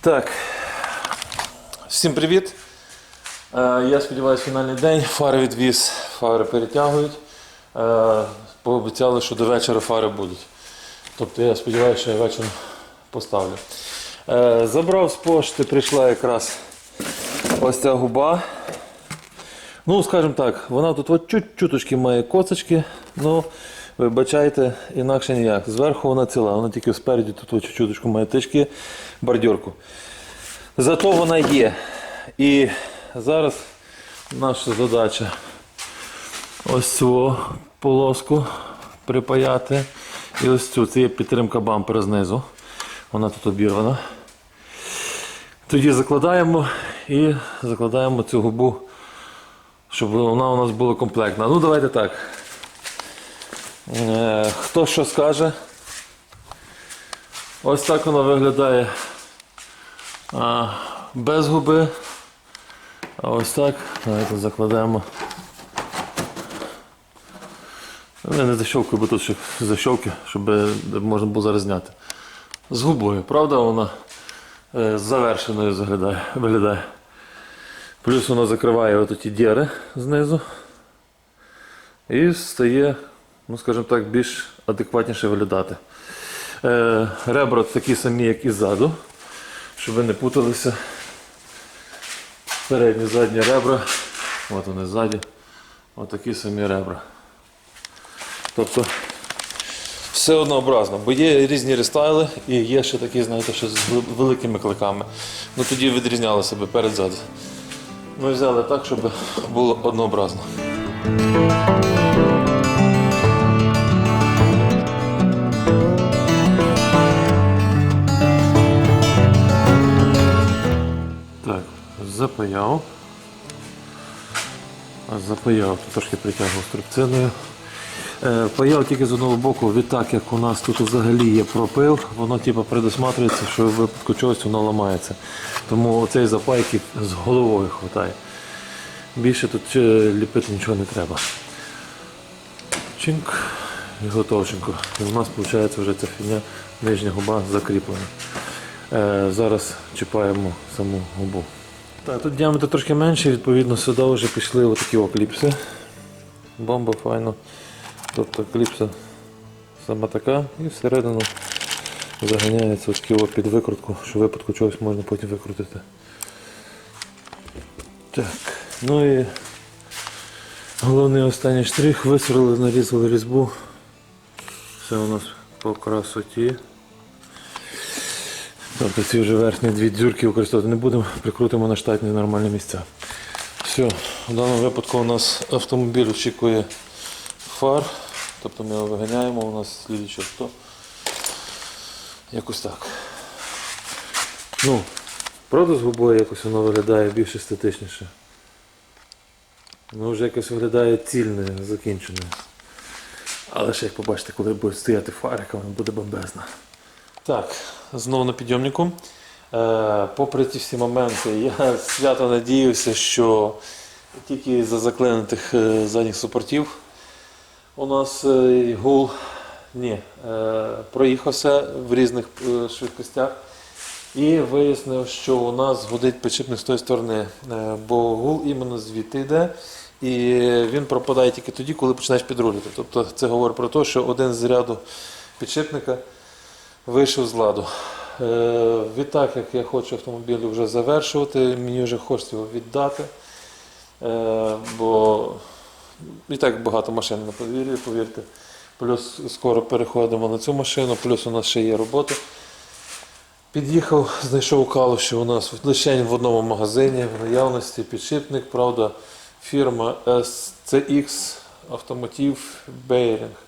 Так. Всім привіт. Е, Я сподіваюся, фінальний день. Фари відвіз, фари перетягують. Е, Пообіцяли, що до вечора фари будуть. Тобто я сподіваюся, що я вечором поставлю. Е, Забрав з пошти, прийшла якраз ось ця губа. Ну, скажімо так, вона тут от чуть-чуточки має коцочки, ну, вибачайте, інакше ніяк. Зверху вона ціла, вона тільки спереді тут от чуть-чуточку має тички, бордюрку. Зато вона є. І зараз наша задача ось цю полоску припаяти. І ось цю, це є підтримка бампера знизу. Вона тут обірвана. Тоді закладаємо і закладаємо цю губу щоб вона у нас була комплектна. Ну, давайте так. Е, хто що скаже? Ось так вона виглядає без губи. А ось так. Давайте закладемо. Не защовкую, бо тут ще защовки, щоб можна було зараз зняти. З губою, правда, вона е, завершеною виглядає. Плюс воно закриває ті діри знизу. І стає, ну скажімо так, більш адекватніше виглядати. Е, ребра такі самі, як і ззаду, щоб ви не путалися. Передні, задні ребра. От вони ззаді. От самі ребра. Тобто все однообразно, бо є різні рестайли і є ще такі, знаєте, що з великими кликами. Ну тоді відрізняли себе перед-зад. Ми взяли так, щоб було однообразно. Запаяв. Запаяв, трошки притягував струбциною. Е, Паяв тільки з одного боку, відтак як у нас тут взагалі є пропил, воно типу, предусматривається, що в випадку чогось воно ламається. Тому оцей запайки з головою вистачає. Більше тут е, ліпити нічого не треба. Чинк і готовченько. І у нас виходить вже ця фігня, нижня губа закріплена. Е, зараз чіпаємо саму губу. Так, тут діаметр трошки менший, відповідно сюди вже пішли отакі окліпси. Бомба файно. Тобто кліпса сама така і всередину заганяється от під викрутку, що в випадку чогось можна потім викрутити. Так, ну і головний останній штрих, висрали, нарізали різьбу. Все у нас по красоті. Тобто ці вже верхні дві дзюрки використовувати не будемо, прикрутимо на штатні нормальні місця. Все, в даному випадку у нас автомобіль очікує фар, тобто ми його виганяємо, у нас слідче хто. Якось так. Ну, правда з губою якось воно виглядає більш естетичніше. Воно вже якось виглядає цільне, закінчене. Але ще як побачите, коли буде стояти фарика, вона буде бомбезна. Так, знову на підйомнику. Е, попри ці всі моменти, я свято надіявся, що тільки за заклинених е, задніх супортів у нас е, гул ні, проїхався в різних швидкостях. І вияснив, що у нас гудить підшипник з тої сторони, бо гул іменно звідти йде, і він пропадає тільки тоді, коли починаєш підрулювати. Тобто це говорить про те, що один з ряду підшипника вийшов з ладу. Е, Відтак, як я хочу автомобіль вже завершувати, мені вже хочеться його віддати, е, бо і так багато машин на подвір'ї, повірте. Плюс скоро переходимо на цю машину, плюс у нас ще є робота. Під'їхав, знайшов калу, що у нас лише в одному магазині в наявності підшипник, правда, фірма SCX Автомотив Бейринг.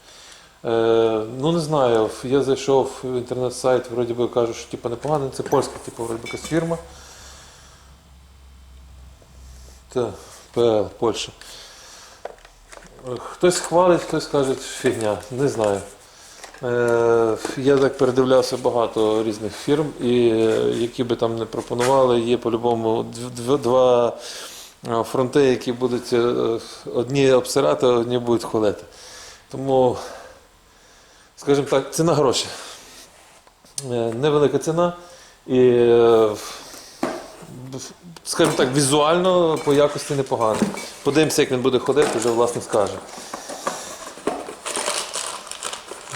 Е, ну не знаю, я зайшов в інтернет-сайт, вроді би кажуть, що типу, непоганий, це польська типу, вроді би, якась фірма. Так, ПЛ, Польща. Хтось хвалить, хтось каже, фігня, не знаю. Е, Я так передивлявся багато різних фірм, і е, які би там не пропонували, є по-любому дв- дв- два е, фронти, які будуть одні обсирати, а одні будуть хвалити. Тому, скажімо так, ціна гроші. Е, Невелика ціна. І, е, скажімо так, візуально по якості непогано. Подивимося, як він буде ходити, вже власник скаже.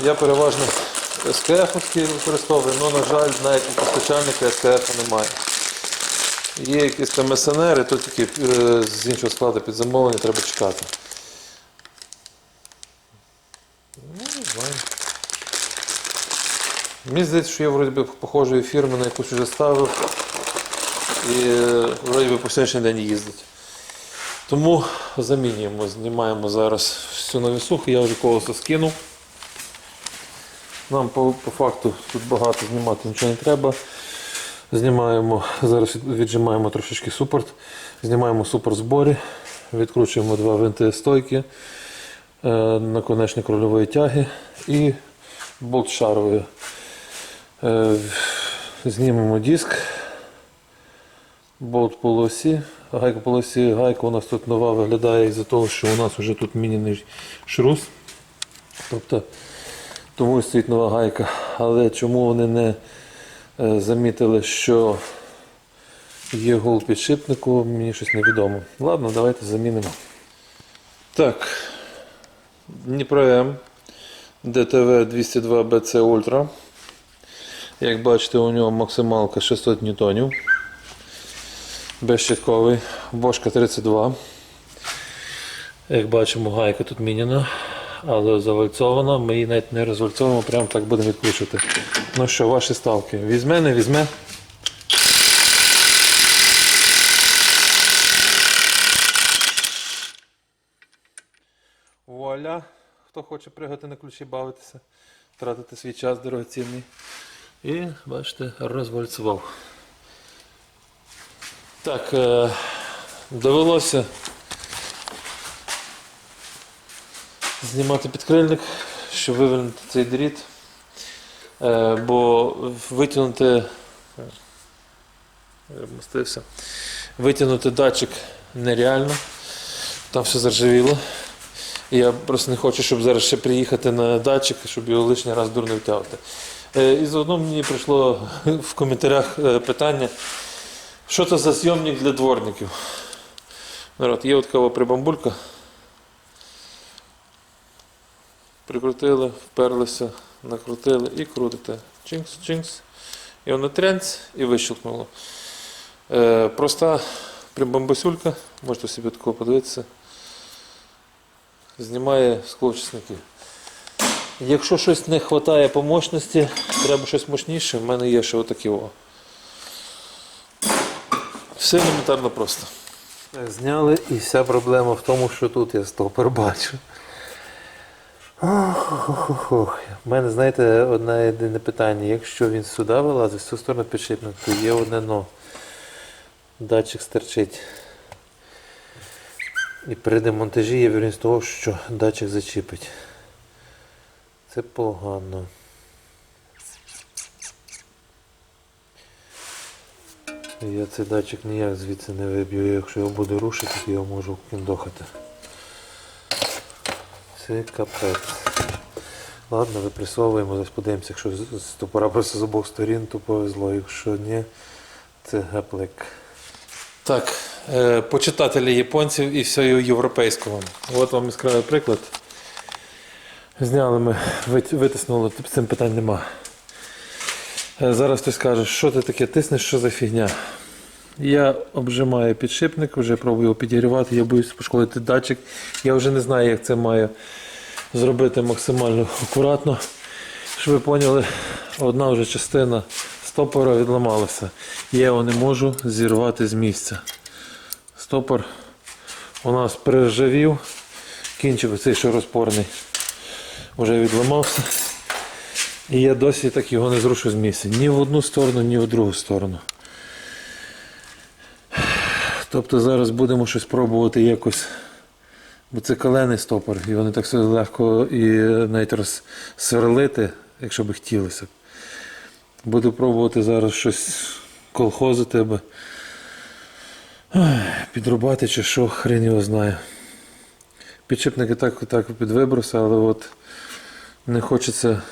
Я переважно СКФ використовую, але, на жаль, навіть у постачальника СКФ немає. Є якісь там СНР, то тільки е, з іншого складу під замовлення треба чекати. Ну, не знаю. Мені здається, що я вроді похожої фірми на якусь вже ставив і е, вроді би по сьогоднішній день їздить. Тому замінюємо, знімаємо зараз всю навісуху, я вже колесо скинув. Нам по, по факту тут багато знімати нічого не треба. Знімаємо, зараз віджимаємо трошечки супорт, знімаємо супорт зборі, відкручуємо два винти стойки, е, наконечник рульової тяги і болт шарової. Е, Знімемо диск, болт по лосі, гайка по лосі, гайка у нас тут нова виглядає із-за того, що у нас вже тут міняний шрус. Тобто тому і стоїть нова гайка. Але чому вони не е, замітили, що є гул підшипнику, мені щось невідомо. Ладно, давайте замінимо. Так, Дніпро М, ДТВ 202 BC Ultra. Як бачите, у нього максималка 600 ньютонів. Безщитковий, бошка 32. Як бачимо, гайка тут міняна, але завальцована. Ми її навіть не розвальцовуємо, прямо так будемо відкручувати. Ну що, ваші ставки? Візьме, не візьме? Вуаля! Хто хоче пригати на ключі, бавитися, тратити свій час дорогоцінний. І, бачите, розвальцював. Так, е, довелося знімати підкрильник, щоб вивільнити цей дріт. Е, бо витягнути. Я. Витягнути датчик нереально. Там все заржавіло. Я просто не хочу, щоб зараз ще приїхати на датчик, щоб його лишній раз дурно втягувати. Е, І заодно мені прийшло в коментарях е, питання, що це за зйомник для дворників. Народ, є от така прибамбулька. Прикрутили, вперлися, накрутили і крутите. Чинкс, чинкс. І воно трянць і вищелкнуло. Е, проста прибамбасюлька, можете собі такого подивитися. Знімає склочисники. Якщо щось не вистачає по мощності, треба щось мощніше, в мене є ще отакі о. Все елементарно просто. Зняли і вся проблема в тому, що тут я стопор бачу. У мене, знаєте, одне єдине питання. Якщо він сюди вилазить, в цю сторону підшипник, то є одне но. Датчик стерчить. І при демонтажі є вірність того, що датчик зачіпить. Це погано. Я цей датчик ніяк звідси не виб'ю, якщо його буду рушити, то його можу кіндохати. Це капець. Ладно, випресовуємо, зараз подивимося, якщо з- топора просто з обох сторін, то повезло, якщо ні, це гаплик. Так, е, почитателі японців і всього європейського. От вам яскравий приклад. Зняли ми, витиснули, з цим питань нема. Е, Зараз хтось каже, що ти таке тиснеш, що за фігня. Я обжимаю підшипник, вже пробую його підігрівати, я боюсь пошкодити датчик. Я вже не знаю, як це маю зробити максимально акуратно. Щоб ви поняли, одна вже частина стопора відламалася. Я його не можу зірвати з місця. Стопор у нас приржавів, кінчик цей що розпорний вже відламався. І я досі так його не зрушу з місця. Ні в одну сторону, ні в другу сторону. Тобто зараз будемо щось пробувати якось. Бо це калений стопор, і вони так легко і навіть розсверлити, якщо би хотілося. Буду пробувати зараз щось колхозити, аби підрубати чи що, хрен його знає. Підшипники так, так підвиброси, але от не хочеться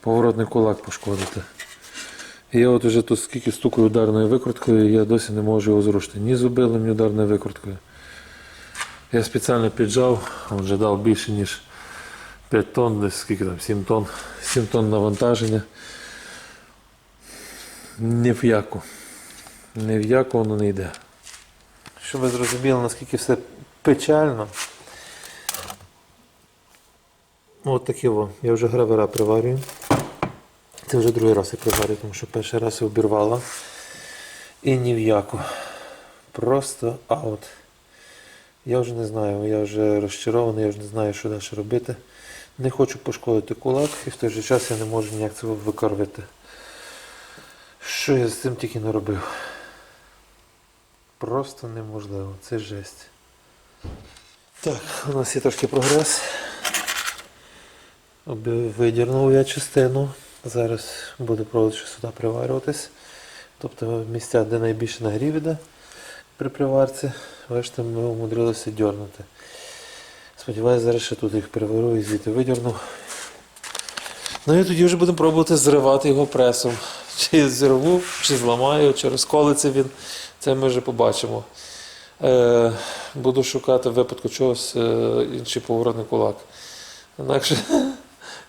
поворотний кулак пошкодити. Я от уже тут скільки стукаю ударною викруткою, я досі не можу його зрушити. Ні зубилом, ні ударною викруткою. Я спеціально піджав, він вже дав більше, ніж 5 тонн, десь скільки там, 7 тонн, 7 тонн навантаження. Ні в яку. Ні в яку воно не йде. Щоб ви зрозуміли, наскільки все печально. От таке во. Я вже гравера приварюю. Це вже другий раз я приварюю, тому що перший раз я обірвала. І ні в яку. Просто аут. Я вже не знаю, я вже розчарований, я вже не знаю, що далі робити. Не хочу пошкодити кулак і в той же час я не можу ніяк це викорвити. Що я з цим тільки не робив? Просто неможливо. Це жесть. Так, у нас є трошки прогрес. Видірнув я частину. Зараз буду пробувати сюди приварюватись. Тобто місця, де найбільше нагрів іде при приварці, бачите, ми умудрилися дьорнути. Сподіваюсь, зараз ще тут їх приварю і звідти видірну. Ну і тоді вже будемо пробувати зривати його пресом. Чи зірву, чи зламаю, чи розколиться він. Це ми вже побачимо. Е, буду шукати в випадку чогось е, інший поворотний кулак. Інакше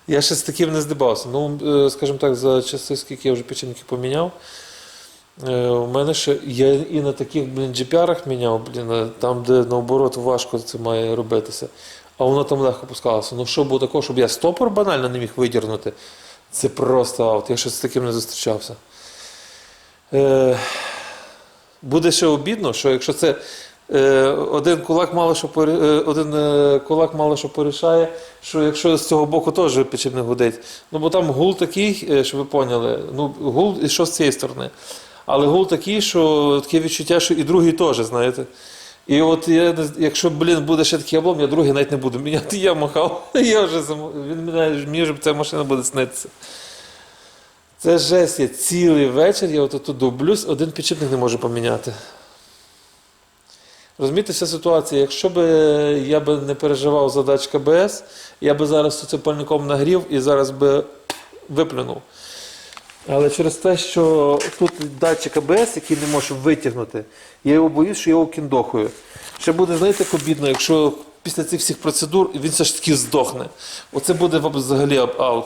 я ще з таким не здибався. Ну, е, скажімо так, за часи, скільки я вже печеньки поміняв. Е, У мене ще я і на таких блін, GPR міняв, блін, е, там, де наоборот важко це має робитися. А воно там легко пускалося. Ну що було такого, щоб я стопор банально не міг видірнути, це просто аут. Я ще з таким не зустрічався. Е, буде ще обідно, що якщо це один кулак мало що е, один е, кулак мало що порішає, що якщо з цього боку теж не гудить. Ну бо там гул такий, е, щоб ви поняли, ну гул і що з цієї сторони. Але гул такий, що таке відчуття, що і другий теж, знаєте. І от я, якщо, блін, буде ще такий облом, я другий навіть не буду міняти. Я махав, я вже він мене мені вже ця машина буде снитися. Це жесть, я цілий вечір, я от тут дублюсь, один підшипник не можу поміняти. Розумієте, вся ситуація, якщо б я би не переживав за датчик АБС, я би зараз цим пальником нагрів і зараз би виплюнув. Але через те, що тут датчик АБС, який не можу витягнути, я його боюсь, що його кіндохую. Ще буде, знаєте, як обідно, якщо після цих всіх процедур він все ж таки здохне. Оце буде взагалі аут.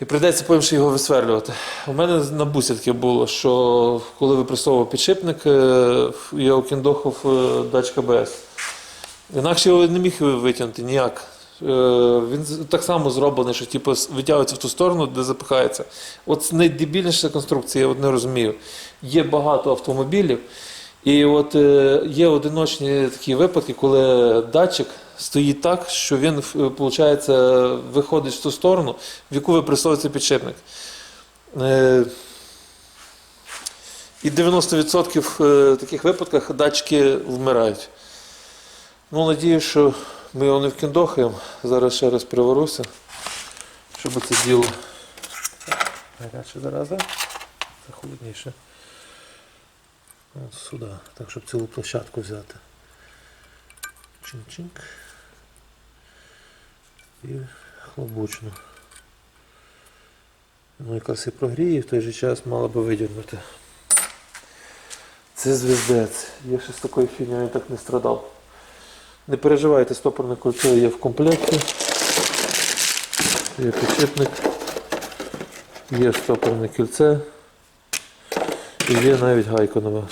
І прийдеться потім ще його висверлювати. У мене на бусі таке було, що коли випресовував підшипник, е, я окіндохав е, датчик АБС. Інакше його не міг витягнути ніяк. Е, Він так само зроблений, що типу, витягується в ту сторону, де запихається. От найдебільніша конструкція, я от не розумію. Є багато автомобілів, і от е, є одиночні такі випадки, коли датчик стоїть так, що він виходить, виходить в ту сторону, в яку випресовується підшипник. Е, І 90% е, таких випадках датчики вмирають. Ну, надію, що ми його не вкіндохаємо. Зараз ще раз приваруся, щоб це діло. Гаряче зараза. Це холодніше. От сюди, так щоб цілу площадку взяти. Чин-чинк. І хлопочно. Ну, якраз і прогріє, в той же час мало би видірнути. Це звіздець. Я ще з такою фігнею так не страдав. Не переживайте, стопорне кольцо є в комплекті. Є підшипник, є стопорне кільце і є навіть гайка нова.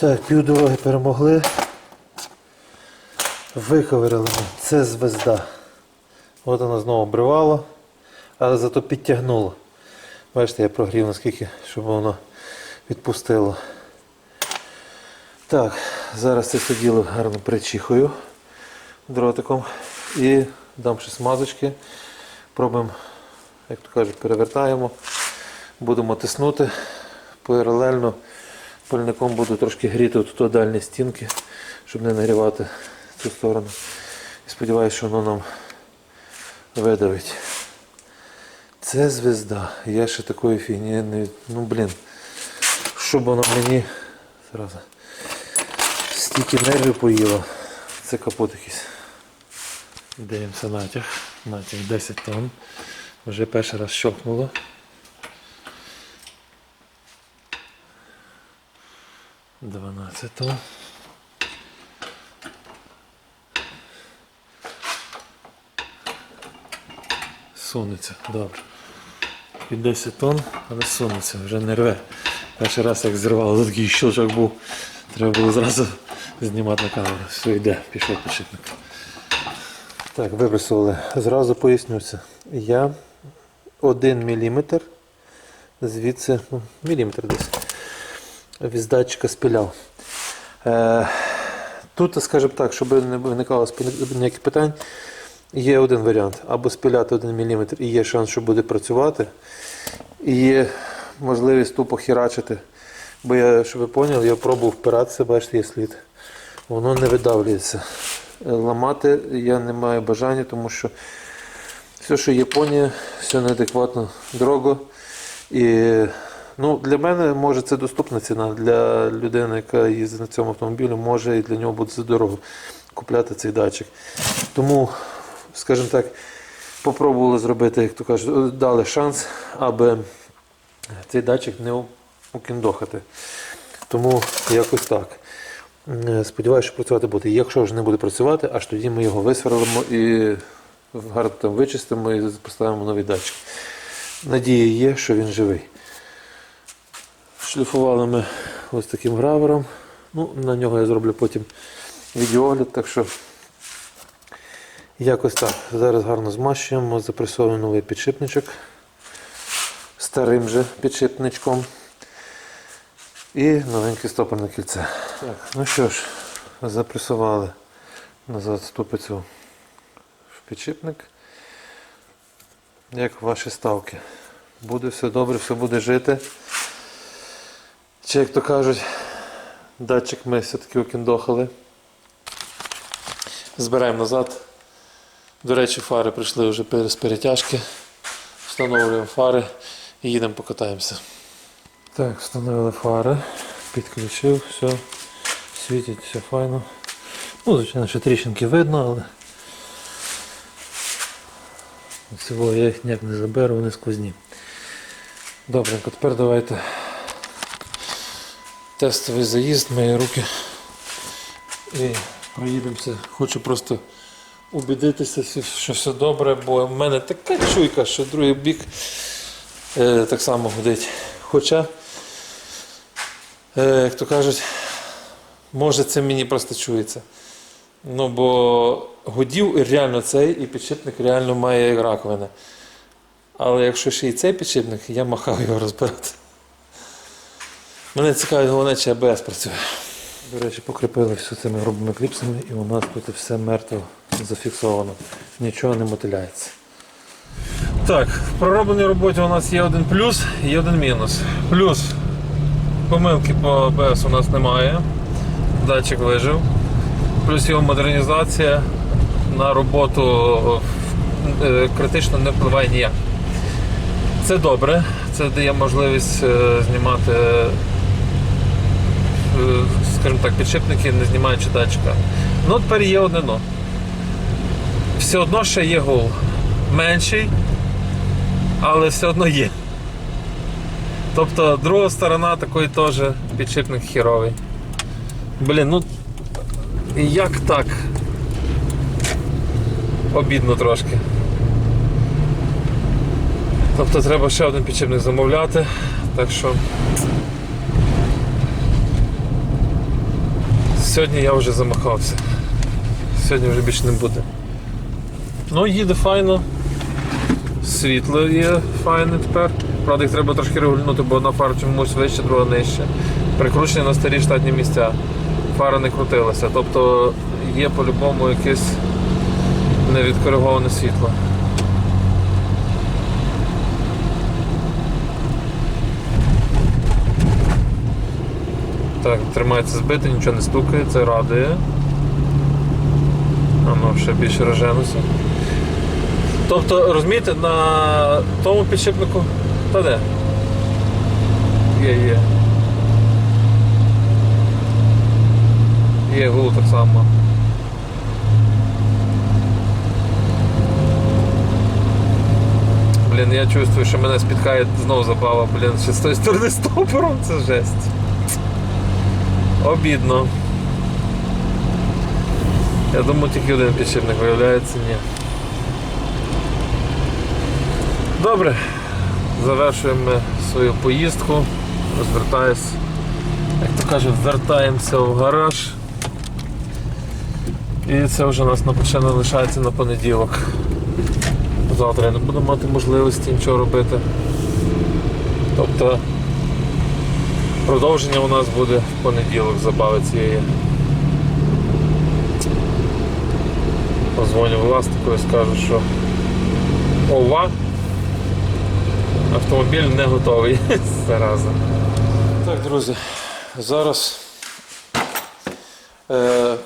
Так, півдороги перемогли. Виковирили ми. Це звезда. От вона знову обривала, але зато підтягнула. Бачите, я прогрів наскільки, щоб воно відпустило. Так, зараз це все діло гарно причихую дротиком і дам ще смазочки. Пробуємо, як то кажуть, перевертаємо. Будемо тиснути. Паралельно Пальником буду трошки гріти тут дальні стінки, щоб не нагрівати цю сторону. І сподіваюся, що воно нам видавить. Це звезда. Я ще такої фігні не... Ну блін. Щоб воно мені Зразу. стільки нервів поїло. Це капот якийсь. Дивимося натяг. Натяг 10 тонн. Вже перший раз щокнуло. 12. Сунеться, добре. Під 10 тонн, але сонеться. вже не рве. Перший раз як зірвало, такий щелчок був. Треба було зразу знімати на камеру. Все йде, пішов підшипник. Так, вибросували. Зразу пояснюся. Я 1 мм звідси ну, міліметр десь від датчика спіляв. Е, тут, скажімо так, щоб не виникало ніяких питань, є один варіант. Або спіляти 1 мм і є шанс, що буде працювати. І є можливість тупо хірачити. Бо я, щоб ви поняли, я пробував впиратися, бачите, є слід. Воно не видавлюється. Е, Ламати я не маю бажання, тому що все, що Японія, все неадекватно дорого. І ну, для мене може це доступна ціна. Для людини, яка їздить на цьому автомобілі, може і для нього буде за дорого купляти цей датчик. Тому, скажімо так, попробували зробити, як то кажуть, дали шанс, аби цей датчик не укіндохати. Тому якось так. Е, Сподіваюся, що працювати буде. Якщо ж не буде працювати, аж тоді ми його висверлимо і гарно там вичистимо і поставимо новий датчик. Надія є, що він живий. Шліфували ми ось таким гравером. Ну, на нього я зроблю потім відеогляд, так що якось так. Зараз гарно змащуємо, запресовуємо новий підшипничок старим же підшипничком. І новеньке стопорне кільце. Так, ну що ж, запресували назад ступицю в підшипник. Як ваші ставки. Буде все добре, все буде жити. Чи як то кажуть, датчик ми все-таки окіндохали. Збираємо назад. До речі, фари прийшли вже з перетяжки. Встановлюємо фари і їдемо покатаємося. Так, встановили фари, підключив, все, світить, все файно. Ну, звичайно, що тріщинки видно, але цього я їх ніяк не заберу, вони сквозні. Добренько, тепер давайте тестовий заїзд, мої руки. І проїдемося. Хочу просто убідитися, що все добре, бо в мене така чуйка, що другий бік е, так само гудить. Хоча, е, як то кажуть, може це мені просто чується. Ну, бо гудів реально цей і підшипник реально має як раковина. Але якщо ще і цей підшипник, я махав його розбирати. Мене цікавить головне, чи АБС працює. До речі, покріпили все цими грубими кліпсами і у нас тут все мертво зафіксовано. Нічого не мотиляється. Так, в проробленій роботі у нас є один плюс і один мінус. Плюс помилки по АБС у нас немає. Датчик вижив. Плюс його модернізація на роботу е, критично не впливає ніяк. Це добре, це дає можливість е, знімати, скажімо так, підшипники, не знімаючи датчика. Ну, тепер є одне но. Все одно ще є гул. Менший, але все одно є. Тобто друга сторона такий теж підшипник хіровий. Блін, ну як так? Обідно трошки. Тобто треба ще один підшипник замовляти, так що сьогодні я вже замахався. Сьогодні вже більше не буде. Ну, їде файно. Світло є файне тепер. Правда, їх треба трошки регулювати, бо одна фара чомусь вище, друга нижче. Прикручені на старі штатні місця. Фара не крутилася. Тобто є по-любому якесь невідкориговане світло. Так, тримається збити, нічого не стукає, це радує. Воно ну, ще більше роженося. Тобто, розумієте, на тому підшипнику та де? Є, є. Є гул так само. Блін, я чувствую, що мене спіткає знову забава, блін, ще з тої сторони стопором, це жесть. Обідно. Я думаю, тільки один підшипник виявляється, ні. Добре, завершуємо свою поїздку. Розвертаюсь, як то кажуть, вертаємося в гараж. І це вже у нас напевно лишається на понеділок. Завтра я не буду мати можливості нічого робити. Тобто продовження у нас буде в понеділок забави цієї. Позвоню власнику і скажу, що ова, автомобіль не готовий. Зараза. Так, друзі, зараз е, е,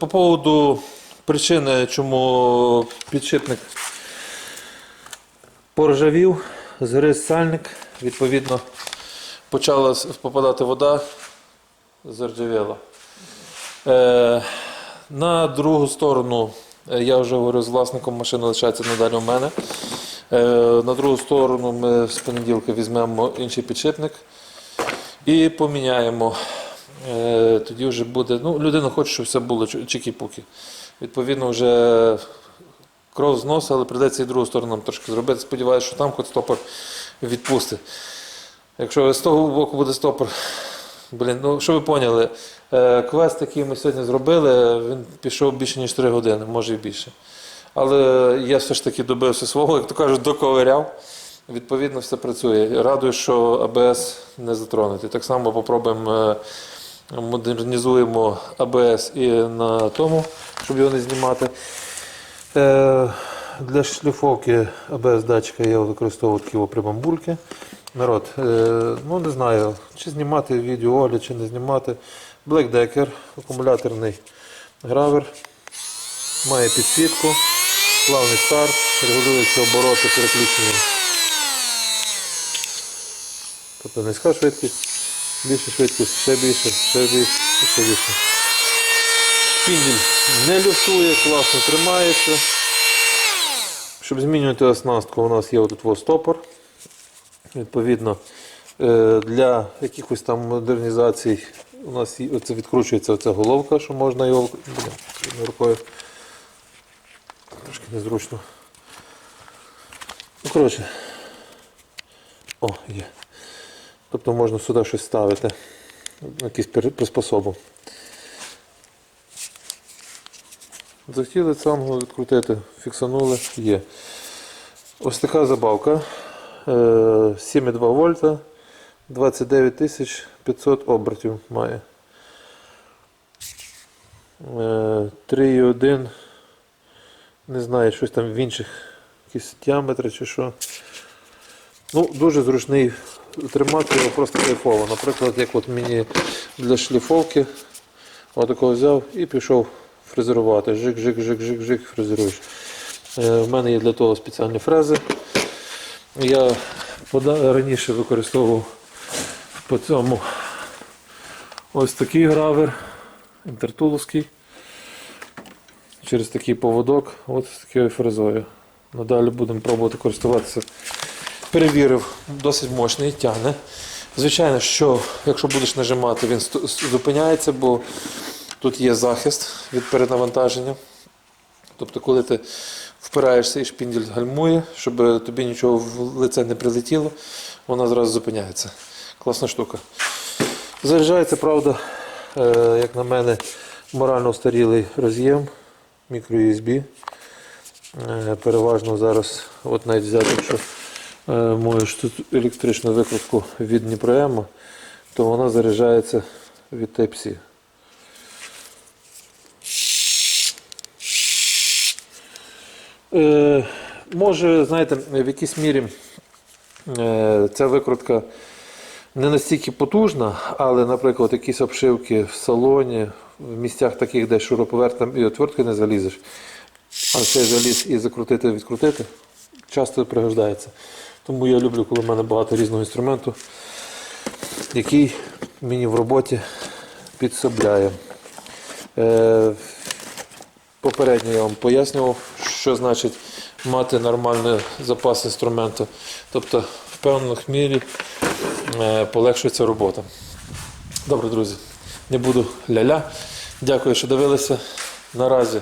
по поводу причини, чому підшипник поржавів, згриз сальник, відповідно, почала попадати вода, заржавіла. Е, на другу сторону, е, я вже говорив з власником, машина лишається надалі у мене. Е, на другу сторону ми з понеділка візьмемо інший підшипник і поміняємо. Е, тоді вже буде. Ну, людина хоче, щоб все було чики-пуки. Відповідно, вже кров з носа, але прийдеться і другу сторону нам трошки зробити. Сподіваюся, що там хоч стопор відпустить. Якщо з того боку буде стопор, блін, ну що ви поняли, е, квест, який ми сьогодні зробили, він пішов більше ніж 3 години, може і більше. Але я все ж таки добився свого, як то кажуть, доковиряв. Відповідно, все працює. Радую, що АБС не затронути. Так само попробуємо е, модернізуємо АБС і на тому, щоб його не знімати. Е, Для шліфовки АБС датчика я використовую такі прибамбульки. Народ, е, ну не знаю, чи знімати відео огляд, чи не знімати. Black Decker, акумуляторний гравер, має підсвітку, плавний старт, регулюються обороти переключенням. Тобто низька швидкість, більша швидкість, ще більше, ще більше, ще більше. Шпіндель не люфтує, класно тримається. Щоб змінювати оснастку, у нас є отут стопор. Відповідно, е, для якихось там модернізацій у нас оце відкручується оця головка, що можна його рукою. Трошки незручно. Ну, коротше. О, є. Тобто можна сюди щось ставити, якісь приспособу. Захотіли цангу відкрутити, фіксанули, є. Ось така забавка. Е, 7,2 вольта, 29 500 обертів має. Е, 3,1. Не знаю, щось там в інших якісь діаметри чи що. Ну, дуже зручний тримати його просто кайфово. Наприклад, як от мені для шліфовки, отакого взяв і пішов фрезерувати. Жик, жик, жик, жик, жик, фрезеруєш. Е, в мене є для того спеціальні фрези. Я раніше використовував по цьому ось такий гравер, інтертуловський. Через такий поводок, от з такою фрезою. Надалі будемо пробувати користуватися. Перевірив, досить мощний, тягне. Звичайно, що якщо будеш нажимати, він зупиняється, бо тут є захист від перенавантаження. Тобто, коли ти впираєшся і шпіндель гальмує, щоб тобі нічого в лице не прилетіло, вона зразу зупиняється. Класна штука. Заряджається, правда, е, як на мене, морально устарілий роз'єм мікро-USB. Е, Переважно зараз, от навіть взяти, якщо е, можеш тут електричну викрутку від Дніпроема, то вона заряджається від Type-C. Е, може, знаєте, в якійсь мірі е, ця викрутка не настільки потужна, але, наприклад, якісь обшивки в салоні, в місцях таких, де шуруповерт і отвертки не залізеш, а цей заліз і закрутити, відкрутити, часто пригождається. Тому я люблю, коли в мене багато різного інструменту, який мені в роботі підсобляє. Е, Попередньо я вам пояснював, що значить мати нормальний запас інструменту. Тобто в певних мірі е, полегшується робота. Добре, друзі, не буду ля-ля. Дякую, що дивилися. Наразі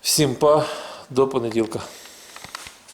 всім па, до понеділка.